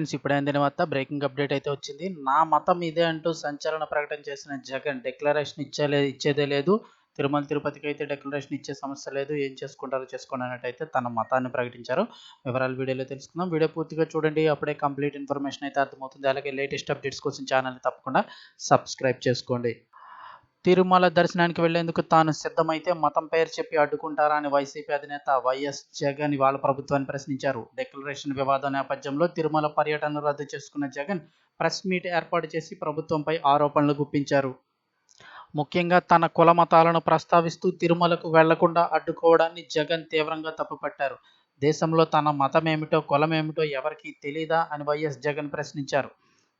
Friends ఇప్పుడైన అందిన breaking update అయితే వచ్చింది. నా మతం ఇదే అంటూ సంచలన ప్రకటన చేసిన జగన్ డిక్లరేషన్ ఇచ్చేలే ఇచ్చేదే లేదు. తిరుమల తిరుపతికి అయితే డిక్లరేషన్ ఇచ్చే సమస్య లేదు. ఏం చేసుకుంటారో చేసుకోండి అన్నట్టయితే తన మతాన్ని ప్రకటించారు. వివరాలు వీడియోలో తెలుసుకుందాం. వీడియో పూర్తిగా చూడండి. అప్పుడే కంప్లీట్ ఇన్ఫర్మేషన్ అయితే అర్థమవుతుంది. అలాగే లేటెస్ట్ అప్డేట్స్ కోసం ఛానల్ని తప్పకుండా సబ్స్క్రైబ్ చేసుకోండి. తిరుమల దర్శనానికి వెళ్ళేందుకు తాను సిద్ధమైతే మతం పేరు చెప్పి అడ్డుకుంటారా అని వైసీపీ అధినేత వైఎస్ జగన్ ఇవాళ ప్రభుత్వాన్ని ప్రశ్నించారు. డిక్లరేషన్ వివాదం నేపథ్యంలో తిరుమల పర్యటన రద్దు చేసుకున్న జగన్ ప్రెస్ మీట్ ఏర్పాటు చేసి ప్రభుత్వంపై ఆరోపణలు గుప్పించారు. ముఖ్యంగా తన కుల మతాలను ప్రస్తావిస్తూ తిరుమలకు వెళ్ళకుండా అడ్డుకోవడాన్ని జగన్ తీవ్రంగా తప్పుపట్టారు. దేశంలో తన మతం ఏమిటో కులం ఏమిటో ఎవరికీ తెలీదా అని వైఎస్ జగన్ ప్రశ్నించారు.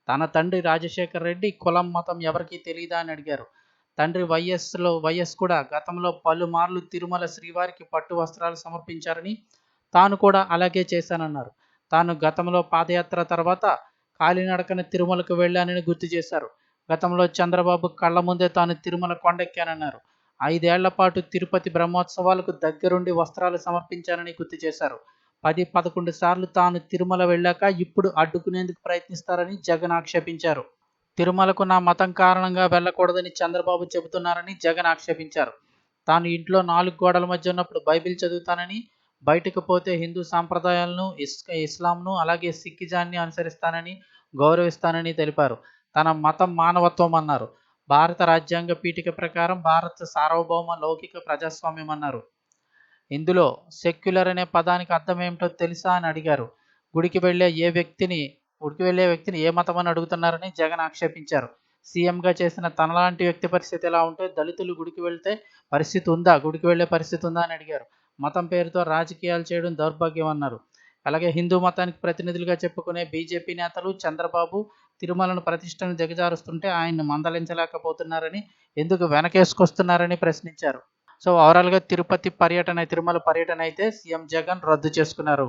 తన తండ్రి రాజశేఖర్ రెడ్డి కులం మతం ఎవరికీ తెలీదా అని అడిగారు. తండ్రి వైఎస్లో వైఎస్ కూడా గతంలో పలుమార్లు తిరుమల శ్రీవారికి పట్టు వస్త్రాలు సమర్పించారని తాను కూడా అలాగే చేశానన్నారు. తాను గతంలో పాదయాత్ర తర్వాత కాలినడకన తిరుమలకు వెళ్ళానని గుర్తు చేశారు. గతంలో చంద్రబాబు కళ్ళ ముందే తాను తిరుమల కొండెక్కానన్నారు. ఐదేళ్ళ పాటు తిరుపతి బ్రహ్మోత్సవాలకు దగ్గరుండి వస్త్రాలు సమర్పించానని గుర్తు చేశారు. పది పదకొండు సార్లు తాను తిరుమల వెళ్ళాక ఇప్పుడు అడ్డుకునేందుకు ప్రయత్నిస్తారని జగన్ ఆక్షేపించారు. తిరుమలకు నా మతం కారణంగా వెళ్ళకూడదని చంద్రబాబు చెబుతున్నారని జగన్ ఆక్షేపించారు. తాను ఇంట్లో నాలుగు గోడల మధ్య ఉన్నప్పుడు బైబిల్ చదువుతానని బయటకు పోతే హిందూ సాంప్రదాయాలను ఇస్ ఇస్లాంను అలాగే సిక్కిజాన్ని అనుసరిస్తానని గౌరవిస్తానని తెలిపారు. తన మతం మానవత్వం అన్నారు. భారత రాజ్యాంగ పీఠిక ప్రకారం భారత సార్వభౌమ లౌకిక ప్రజాస్వామ్యం అన్నారు. ఇందులో సెక్యులర్ అనే పదానికి అర్థం ఏమిటో తెలుసా అని అడిగారు. గుడికి వెళ్ళే ఏ వ్యక్తిని గుడికి వెళ్ళే వ్యక్తిని ఏ మతమని అడుగుతున్నారని జగన్ ఆక్షేపించారు. సీఎంగా చేసిన తనలాంటి వ్యక్తి పరిస్థితి ఎలా ఉంటే దళితులు గుడికి వెళ్తే పరిస్థితి ఉందా? గుడికి వెళ్ళే పరిస్థితి ఉందా అని అడిగారు. మతం పేరుతో రాజకీయాలు చేయడం దౌర్భాగ్యం అన్నారు. అలాగే హిందూ మతానికి ప్రతినిధులుగా చెప్పుకునే బీజేపీ నేతలు చంద్రబాబు తిరుమలను ప్రతిష్టను దిగజారుస్తుంటే ఆయన్ని మందలించలేకపోతున్నారని ఎందుకు వెనకేసుకొస్తున్నారని ప్రశ్నించారు. సో ఓవరాల్గా తిరుపతి పర్యటన తిరుమల పర్యటన అయితే సీఎం జగన్ రద్దు చేసుకున్నారు.